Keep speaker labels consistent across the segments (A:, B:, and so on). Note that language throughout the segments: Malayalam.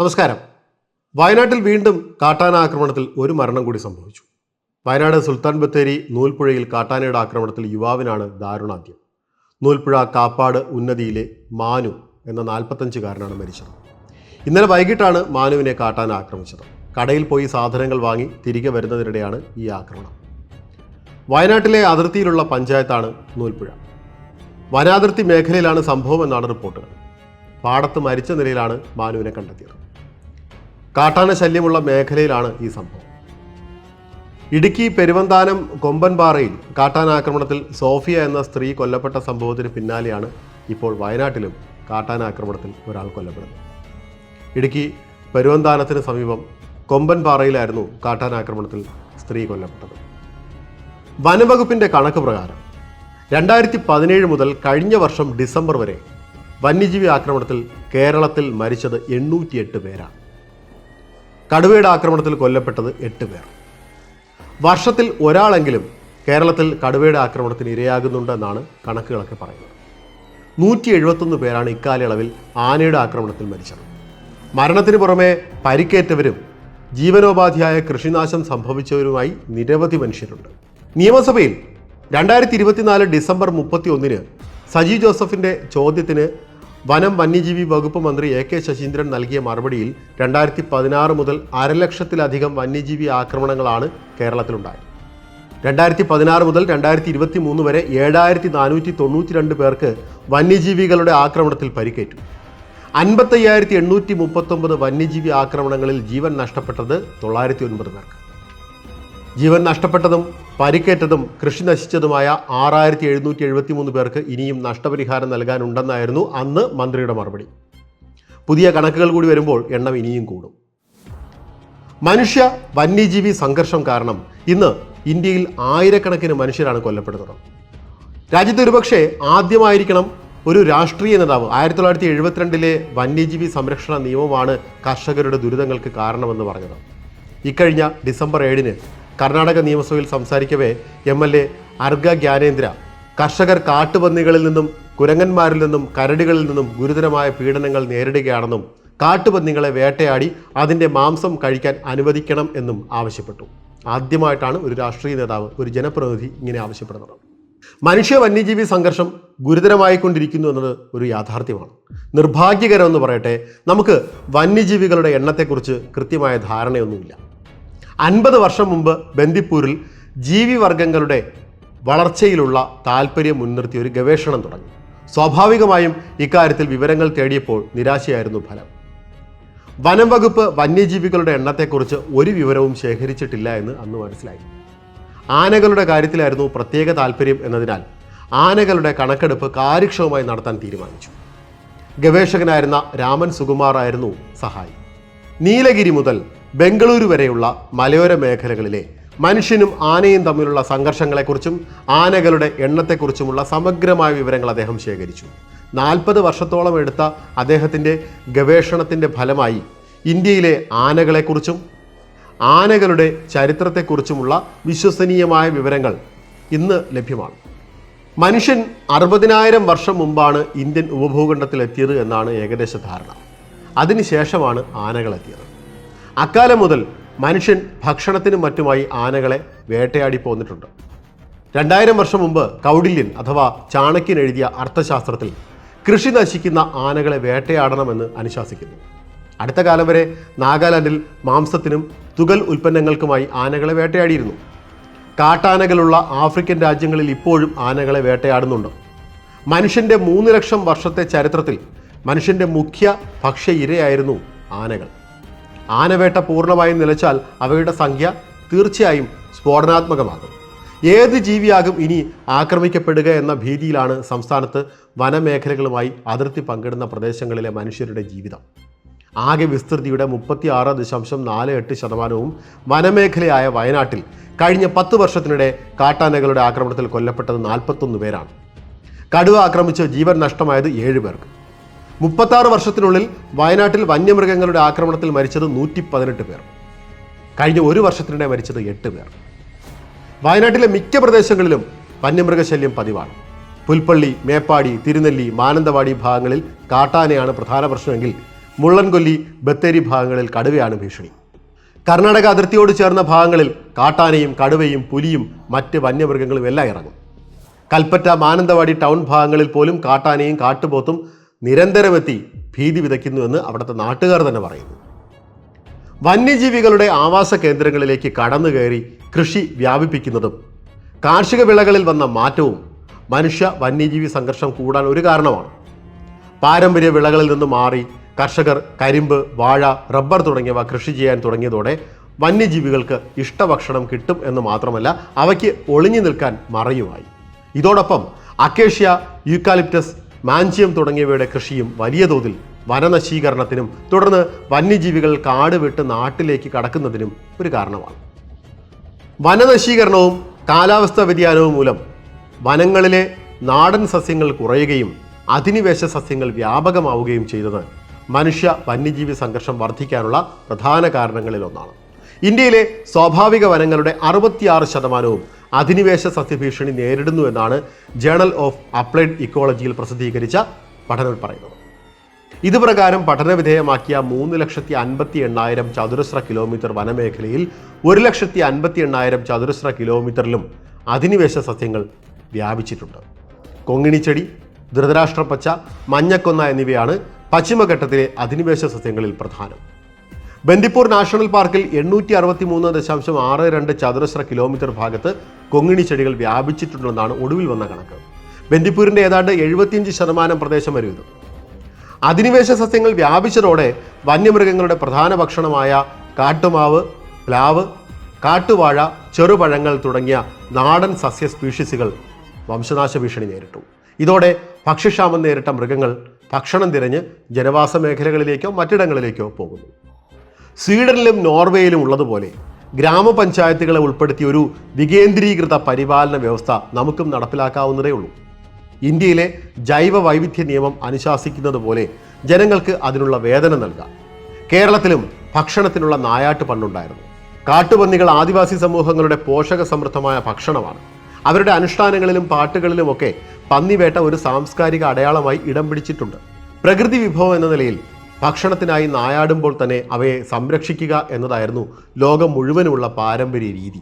A: നമസ്കാരം. വയനാട്ടിൽ വീണ്ടും കാട്ടാന ആക്രമണത്തിൽ ഒരു മരണം കൂടി സംഭവിച്ചു. വയനാട് സുൽത്താൻ ബത്തേരി നൂൽപ്പുഴയിൽ കാട്ടാനയുടെ ആക്രമണത്തിൽ യുവാവിനാണ് ദാരുണാദ്യം നൂൽപ്പുഴ കാപ്പാട് ഉന്നതിയിലെ മാനു എന്ന നാൽപ്പത്തഞ്ചുകാരനാണ് മരിച്ചത്. ഇന്നലെ വൈകിട്ടാണ് മാനുവിനെ കാട്ടാന ആക്രമിച്ചത്. കടയിൽ പോയി സാധനങ്ങൾ വാങ്ങി തിരികെ വരുന്നതിനിടെയാണ് ഈ ആക്രമണം. വയനാട്ടിലെ അതിർത്തിയിലുള്ള പഞ്ചായത്താണ് നൂൽപ്പുഴ. വനാതിർത്തി മേഖലയിലാണ് സംഭവം എന്നാണ് റിപ്പോർട്ടുകൾ. പാടത്ത് മരിച്ച നിലയിലാണ് മാനുവിനെ കണ്ടെത്തിയത്. കാട്ടാന ശല്യമുള്ള മേഖലയിലാണ് ഈ സംഭവം. ഇടുക്കി പെരുവന്താനം കൊമ്പൻപാറയിൽ കാട്ടാനാക്രമണത്തിൽ സോഫിയ എന്ന സ്ത്രീ കൊല്ലപ്പെട്ട സംഭവത്തിന് പിന്നാലെയാണ് ഇപ്പോൾ വയനാട്ടിലും കാട്ടാനാക്രമണത്തിൽ ഒരാൾ കൊല്ലപ്പെടുന്നത്. ഇടുക്കി പെരുവന്താനത്തിന് സമീപം കൊമ്പൻപാറയിലായിരുന്നു കാട്ടാനാക്രമണത്തിൽ സ്ത്രീ കൊല്ലപ്പെട്ടത്. വനവകുപ്പിന്റെ കണക്ക് പ്രകാരം രണ്ടായിരത്തി പതിനേഴ് മുതൽ കഴിഞ്ഞ വർഷം ഡിസംബർ വരെ വന്യജീവി ആക്രമണത്തിൽ കേരളത്തിൽ മരിച്ചത് എണ്ണൂറ്റിയെട്ട് പേരാണ്. കടുവയുടെ ആക്രമണത്തിൽ കൊല്ലപ്പെട്ടത് എട്ട് പേർ. വർഷത്തിൽ ഒരാളെങ്കിലും കേരളത്തിൽ കടുവയുടെ ആക്രമണത്തിന് ഇരയാകുന്നുണ്ടെന്നാണ് കണക്കുകളൊക്കെ പറയുന്നത്. നൂറ്റി എഴുപത്തൊന്ന് പേരാണ് ഇക്കാലയളവിൽ ആനയുടെ ആക്രമണത്തിൽ മരിച്ചത്. മരണത്തിന് പുറമെ പരിക്കേറ്റവരും ജീവനോപാധിയായ കൃഷിനാശം സംഭവിച്ചവരുമായി നിരവധി മനുഷ്യരുണ്ട്. നിയമസഭയിൽ രണ്ടായിരത്തി ഇരുപത്തിനാല് ഡിസംബർ മുപ്പത്തി ഒന്നിന് സജി ജോസഫിന്റെ ചോദ്യത്തിന് വനം വന്യജീവി വകുപ്പ് മന്ത്രി എ കെ ശശീന്ദ്രൻ നൽകിയ മറുപടിയിൽ രണ്ടായിരത്തി പതിനാറ് മുതൽ അരലക്ഷത്തിലധികം വന്യജീവി ആക്രമണങ്ങളാണ് കേരളത്തിലുണ്ടായത്. രണ്ടായിരത്തി പതിനാറ് മുതൽ രണ്ടായിരത്തി ഇരുപത്തി മൂന്ന് വരെ ഏഴായിരത്തി നാനൂറ്റി തൊണ്ണൂറ്റി രണ്ട് പേർക്ക് വന്യജീവികളുടെ ആക്രമണത്തിൽ പരിക്കേറ്റു. അൻപത്തയ്യായിരത്തി എണ്ണൂറ്റി മുപ്പത്തൊമ്പത് വന്യജീവി ആക്രമണങ്ങളിൽ ജീവൻ നഷ്ടപ്പെട്ടത് തൊള്ളായിരത്തി ഒൻപത് പേർക്ക്. ജീവൻ നഷ്ടപ്പെട്ടതും പരിക്കേറ്റതും കൃഷി നശിച്ചതുമായ ആറായിരത്തി എഴുന്നൂറ്റി എഴുപത്തി മൂന്ന് പേർക്ക് ഇനിയും നഷ്ടപരിഹാരം നൽകാനുണ്ടെന്നായിരുന്നു അന്ന് മന്ത്രിയുടെ മറുപടി. പുതിയ കണക്കുകൾ കൂടി വരുമ്പോൾ എണ്ണം ഇനിയും കൂടും. മനുഷ്യ വന്യജീവി സംഘർഷം കാരണം ഇന്ന് ഇന്ത്യയിൽ ആയിരക്കണക്കിന് മനുഷ്യരാണ് കൊല്ലപ്പെടുന്നത്. രാജ്യത്ത് ഒരുപക്ഷെ ആദ്യമായിരിക്കണം ഒരു രാഷ്ട്രീയ നേതാവ്. ആയിരത്തി തൊള്ളായിരത്തി എഴുപത്തിരണ്ടിലെ വന്യജീവി സംരക്ഷണ നിയമമാണ് കർഷകരുടെ ദുരിതങ്ങൾക്ക് കാരണമെന്ന് പറഞ്ഞത്. ഇക്കഴിഞ്ഞ ഡിസംബർ ഏഴിന് കർണാടക നിയമസഭയിൽ സംസാരിക്കവേ M L A Araga Jnanendra. കർഷകർ കാട്ടുപന്നികളിൽ നിന്നും കുരങ്ങന്മാരിൽ നിന്നും കരടികളിൽ നിന്നും ഗുരുതരമായ പീഡനങ്ങൾ നേരിടുകയാണെന്നും കാട്ടുപന്നികളെ വേട്ടയാടി അതിന്റെ മാംസം കഴിക്കാൻ അനുവദിക്കണം എന്നും ആവശ്യപ്പെട്ടു. ആദ്യമായിട്ടാണ് ഒരു രാഷ്ട്രീയ നേതാവ് ഒരു ജനപ്രതിനിധി ഇങ്ങനെ ആവശ്യപ്പെടുന്നത്. മനുഷ്യ വന്യജീവി സംഘർഷം ഗുരുതരമായിക്കൊണ്ടിരിക്കുന്നു എന്നത് ഒരു യാഥാർത്ഥ്യമാണ്. നിർഭാഗ്യകരമെന്ന് പറയട്ടെ നമുക്ക് വന്യജീവികളുടെ എണ്ണത്തെക്കുറിച്ച് കൃത്യമായ ധാരണയൊന്നുമില്ല. അൻപത് വർഷം മുമ്പ് ബന്ദിപ്പൂരിൽ ജീവിവർഗങ്ങളുടെ വളർച്ചയിലുള്ള താല്പര്യം മുൻനിർത്തി ഒരു ഗവേഷണം തുടങ്ങി. സ്വാഭാവികമായും ഇക്കാര്യത്തിൽ വിവരങ്ങൾ തേടിയപ്പോൾ നിരാശയായിരുന്നു ഫലം. വനം വകുപ്പ് വന്യജീവികളുടെ എണ്ണത്തെക്കുറിച്ച് ഒരു വിവരവും ശേഖരിച്ചിട്ടില്ല എന്ന് അന്ന് മനസ്സിലായി. ആനകളുടെ കാര്യത്തിലായിരുന്നു പ്രത്യേക താല്പര്യം എന്നതിനാൽ ആനകളുടെ കണക്കെടുപ്പ് കാര്യക്ഷമമായി നടത്താൻ തീരുമാനിച്ചു. ഗവേഷകനായിരുന്ന രാമൻ സുകുമാറായിരുന്നു സഹായി. നീലഗിരി മുതൽ ബംഗളൂരു വരെയുള്ള മലയോര മേഖലകളിലെ മനുഷ്യനും ആനയും തമ്മിലുള്ള സംഘർഷങ്ങളെക്കുറിച്ചും ആനകളുടെ എണ്ണത്തെക്കുറിച്ചുമുള്ള സമഗ്രമായ വിവരങ്ങൾ അദ്ദേഹം ശേഖരിച്ചു. നാൽപ്പത് വർഷത്തോളം എടുത്ത അദ്ദേഹത്തിന്റെ ഗവേഷണത്തിന്റെ ഫലമായി ഇന്ത്യയിലെ ആനകളെക്കുറിച്ചും ആനകളുടെ ചരിത്രത്തെക്കുറിച്ചുമുള്ള വിശ്വസനീയമായ വിവരങ്ങൾ ഇന്ന് ലഭ്യമാണ്. മനുഷ്യൻ അറുപതിനായിരം വർഷം മുമ്പാണ് ഇന്ത്യൻ ഉപഭൂഖണ്ഡത്തിലെത്തിയത് എന്നാണ് ഏകദേശ ധാരണ. അതിനുശേഷമാണ് ആനകളെത്തിയത്. അക്കാലം മുതൽ മനുഷ്യൻ ഭക്ഷണത്തിനും മറ്റുമായി ആനകളെ വേട്ടയാടി പോന്നിട്ടുണ്ട്. രണ്ടായിരം വർഷം മുമ്പ് കൗഡില്യൻ അഥവാ ചാണക്യൻ എഴുതിയ അർത്ഥശാസ്ത്രത്തിൽ കൃഷി നശിക്കുന്ന ആനകളെ വേട്ടയാടണമെന്ന് അനുശാസിക്കുന്നു. അടുത്ത കാലം വരെ നാഗാലാൻഡിൽ മാംസത്തിനും തുകൽ ഉൽപ്പന്നങ്ങൾക്കുമായി ആനകളെ വേട്ടയാടിയിരുന്നു. കാട്ടാനകളുള്ള ആഫ്രിക്കൻ രാജ്യങ്ങളിൽ ഇപ്പോഴും ആനകളെ വേട്ടയാടുന്നുണ്ട്. മനുഷ്യന്റെ മൂന്ന് ലക്ഷം വർഷത്തെ ചരിത്രത്തിൽ മനുഷ്യന്റെ മുഖ്യ ഭക്ഷ്യ ഇരയായിരുന്നു ആനകൾ. ആനവേട്ട പൂർണമായും നിലച്ചാൽ അവയുടെ സംഖ്യ തീർച്ചയായും സ്ഫോടനാത്മകമാകും. ഏത് ജീവിയാകും ഇനി ആക്രമിക്കപ്പെടുക എന്ന ഭീതിയിലാണ് സംസ്ഥാനത്ത് വനമേഖലകളുമായി അതിർത്തി പങ്കിടുന്ന പ്രദേശങ്ങളിലെ മനുഷ്യരുടെ ജീവിതം. ആകെ വിസ്തൃതിയുടെ മുപ്പത്തി ആറ് ദശാംശം നാല് എട്ട് ശതമാനവും വനമേഖലയായ വയനാട്ടിൽ കഴിഞ്ഞ പത്ത് വർഷത്തിനിടെ കാട്ടാനകളുടെ ആക്രമണത്തിൽ കൊല്ലപ്പെട്ടത് നാൽപ്പത്തൊന്ന് പേരാണ്. കടുവ ആക്രമിച്ച് ജീവൻ നഷ്ടമായത് ഏഴ് പേർക്ക്. മുപ്പത്താറ് വർഷത്തിനുള്ളിൽ വയനാട്ടിൽ വന്യമൃഗങ്ങളുടെ ആക്രമണത്തിൽ മരിച്ചത് നൂറ്റി പതിനെട്ട് പേർ. കഴിഞ്ഞ ഒരു വർഷത്തിനിടെ മരിച്ചത് എട്ട് പേർ. വയനാട്ടിലെ മിക്ക പ്രദേശങ്ങളിലും വന്യമൃഗശല്യം പതിവാണ്. പുൽപ്പള്ളി മേപ്പാടി തിരുനെല്ലി മാനന്തവാടി ഭാഗങ്ങളിൽ കാട്ടാനയാണ് പ്രധാന പ്രശ്നമെങ്കിൽ മുള്ളൻകൊല്ലി ബത്തേരി ഭാഗങ്ങളിൽ കടുവയാണ് ഭീഷണി. കർണാടക അതിർത്തിയോട് ചേർന്ന ഭാഗങ്ങളിൽ കാട്ടാനയും കടുവയും പുലിയും മറ്റ് വന്യമൃഗങ്ങളും എല്ലാം ഇറങ്ങും. കൽപ്പറ്റ മാനന്തവാടി ടൗൺ ഭാഗങ്ങളിൽ പോലും കാട്ടാനയും കാട്ടുപോത്തും നിരന്തരമെത്തി ഭീതി വിതയ്ക്കുന്നുവെന്ന് അവിടുത്തെ നാട്ടുകാർ തന്നെ പറയുന്നു. വന്യജീവികളുടെ ആവാസ കേന്ദ്രങ്ങളിലേക്ക് കടന്നു കയറി കൃഷി വ്യാപിപ്പിക്കുന്നതും കാർഷിക വിളകളിൽ വന്ന മാറ്റവും മനുഷ്യ വന്യജീവി സംഘർഷം കൂടാൻ ഒരു കാരണമാണ്. പാരമ്പര്യ വിളകളിൽ നിന്ന് മാറി കർഷകർ കരിമ്പ് വാഴ റബ്ബർ തുടങ്ങിയവ കൃഷി ചെയ്യാൻ തുടങ്ങിയതോടെ വന്യജീവികൾക്ക് ഇഷ്ടഭക്ഷണം കിട്ടും എന്ന് മാത്രമല്ല അവയ്ക്ക് ഒളിഞ്ഞു നിൽക്കാൻ മറയുമായി. ഇതോടൊപ്പം അക്കേഷ്യ യൂക്കാലിപ്റ്റസ് മാഞ്ചിയം തുടങ്ങിയവയുടെ കൃഷിയും വലിയ തോതിൽ വനനശീകരണത്തിനും തുടർന്ന് വന്യജീവികൾ കാട് വിട്ട് നാട്ടിലേക്ക് കടക്കുന്നതിനും ഒരു കാരണമാണ്. വനനശീകരണവും കാലാവസ്ഥാ വ്യതിയാനവും മൂലം വനങ്ങളിലെ നാടൻ സസ്യങ്ങൾ കുറയുകയും അധിനിവേശ സസ്യങ്ങൾ വ്യാപകമാവുകയും ചെയ്തത് മനുഷ്യ വന്യജീവി സംഘർഷം വർദ്ധിക്കാനുള്ള പ്രധാന കാരണങ്ങളിലൊന്നാണ്. ഇന്ത്യയിലെ സ്വാഭാവിക വനങ്ങളുടെ അറുപത്തിയാറ് ശതമാനവും അധിനിവേശ സസ്യഭീഷണി നേരിടുന്നു എന്നാണ് ജേണൽ ഓഫ് അപ്ലൈഡ് ഇക്കോളജിയിൽ പ്രസിദ്ധീകരിച്ച പഠനം പറയുന്നത്. ഇതുപ്രകാരം പഠനവിധേയമാക്കിയ മൂന്ന് ലക്ഷത്തി അൻപത്തി എണ്ണായിരം ചതുരശ്ര കിലോമീറ്റർ വനമേഖലയിൽ ഒരു ലക്ഷത്തി അൻപത്തി എണ്ണായിരം ചതുരശ്ര കിലോമീറ്ററിലും അധിനിവേശ സസ്യങ്ങൾ വ്യാപിച്ചിട്ടുണ്ട്. കൊങ്ങിണിച്ചെടി ധൃതരാഷ്ട്രപ്പച്ച മഞ്ഞക്കൊന്ന എന്നിവയാണ് പശ്ചിമഘട്ടത്തിലെ അധിനിവേശ സസ്യങ്ങളിൽ പ്രധാനം. ബന്ദിപ്പൂർ നാഷണൽ പാർക്കിൽ എണ്ണൂറ്റി അറുപത്തി മൂന്ന് ദശാംശം ആറ് രണ്ട് ചതുരശ്ര കിലോമീറ്റർ ഭാഗത്ത് കൊങ്ങിണി ചെടികൾ വ്യാപിച്ചിട്ടുണ്ടെന്നാണ് ഒടുവിൽ വന്ന കണക്ക്. ബന്ദിപ്പൂരിന്റെ ഏതാണ്ട് എഴുപത്തിയഞ്ച് ശതമാനം പ്രദേശം വരും ഇത്. അധിനിവേശ സസ്യങ്ങൾ വ്യാപിച്ചതോടെ വന്യമൃഗങ്ങളുടെ പ്രധാന ഭക്ഷണമായ കാട്ടുമാവ് പ്ലാവ് കാട്ടുവാഴ ചെറുപഴങ്ങൾ തുടങ്ങിയ നാടൻ സസ്യ സ്പീഷീസുകൾ വംശനാശ ഭീഷണി നേരിട്ടു. ഇതോടെ ഭക്ഷ്യക്ഷാമം നേരിട്ട മൃഗങ്ങൾ ഭക്ഷണം തിരഞ്ഞ് ജനവാസ മേഖലകളിലേക്കോ മറ്റിടങ്ങളിലേക്കോ പോകുന്നു. സ്വീഡനിലും നോർവേയിലും ഉള്ളതുപോലെ ഗ്രാമപഞ്ചായത്തുകളെ ഉൾപ്പെടുത്തിയ ഒരു വികേന്ദ്രീകൃത പരിപാലന വ്യവസ്ഥ നമുക്കും നടപ്പിലാക്കാവുന്നതേ ഉള്ളൂ. ഇന്ത്യയിലെ ജൈവ വൈവിധ്യ നിയമം അനുശാസിക്കുന്നത് പോലെ ജനങ്ങൾക്ക് അതിനുള്ള വേതനം നൽകാം. കേരളത്തിലും ഭക്ഷണത്തിനുള്ള നായാട്ട് പണ്ടുണ്ടായിരുന്നു. കാട്ടുപന്നികൾ ആദിവാസി സമൂഹങ്ങളുടെ പോഷക സമൃദ്ധമായ ഭക്ഷണമാണ്. അവരുടെ അനുഷ്ഠാനങ്ങളിലും പാട്ടുകളിലുമൊക്കെ പന്നിവേട്ട ഒരു സാംസ്കാരിക അടയാളമായി ഇടം പിടിച്ചിട്ടുണ്ട്. പ്രകൃതി വിഭവം എന്ന നിലയിൽ ഭക്ഷണത്തിനായി നായാടുമ്പോൾ തന്നെ അവയെ സംരക്ഷിക്കുക എന്നതായിരുന്നു ലോകം മുഴുവനുമുള്ള പാരമ്പര്യ രീതി.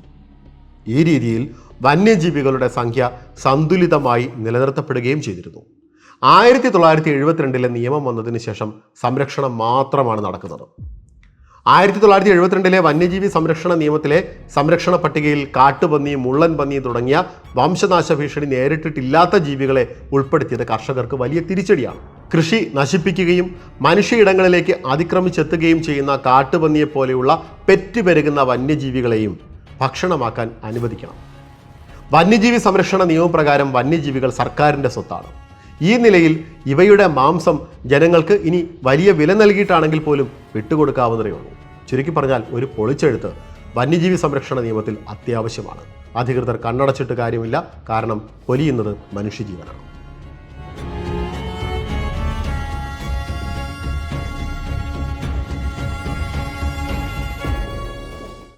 A: ഈ രീതിയിൽ വന്യജീവികളുടെ സംഖ്യ സന്തുലിതമായി നിലനിർത്തപ്പെടുകയും ചെയ്തിരുന്നു. ആയിരത്തി തൊള്ളായിരത്തി എഴുപത്തിരണ്ടിലെ നിയമം വന്നതിന് ശേഷം സംരക്ഷണം മാത്രമാണ് നടക്കുന്നത്. ആയിരത്തി തൊള്ളായിരത്തി എഴുപത്തിരണ്ടിലെ വന്യജീവി സംരക്ഷണ നിയമത്തിലെ സംരക്ഷണ പട്ടികയിൽ കാട്ടുപന്നി മുള്ളൻ പന്നി തുടങ്ങിയ വംശനാശ ഭീഷണി നേരിട്ടിട്ടില്ലാത്ത ജീവികളെ ഉൾപ്പെടുത്തിയത് കർഷകർക്ക് വലിയ തിരിച്ചടിയാണ്. കൃഷി നശിപ്പിക്കുകയും മനുഷ്യയിടങ്ങളിലേക്ക് അതിക്രമിച്ചെത്തുകയും ചെയ്യുന്ന കാട്ടുപന്നിയെ പോലെയുള്ള പെറ്റുപെരുകുന്ന വന്യജീവികളെയും ഭക്ഷണമാക്കാൻ അനുവദിക്കണം. വന്യജീവി സംരക്ഷണ നിയമപ്രകാരം വന്യജീവികൾ സർക്കാരിന്റെ സ്വത്താണ്. ഈ നിലയിൽ ഇവയുടെ മാംസം ജനങ്ങൾക്ക് ഇനി വലിയ വില നൽകിയിട്ടാണെങ്കിൽ പോലും വിട്ടുകൊടുക്കാവുന്നതേ ഉള്ളൂ. ചുരുക്കി പറഞ്ഞാൽ ഒരു പൊളിച്ചെഴുത്ത് വന്യജീവി സംരക്ഷണ നിയമത്തിൽ അത്യാവശ്യമാണ്. അധികൃതർ കണ്ണടച്ചിട്ട് കാര്യമില്ല. കാരണം പൊലിയുന്നത് മനുഷ്യജീവനാണ്.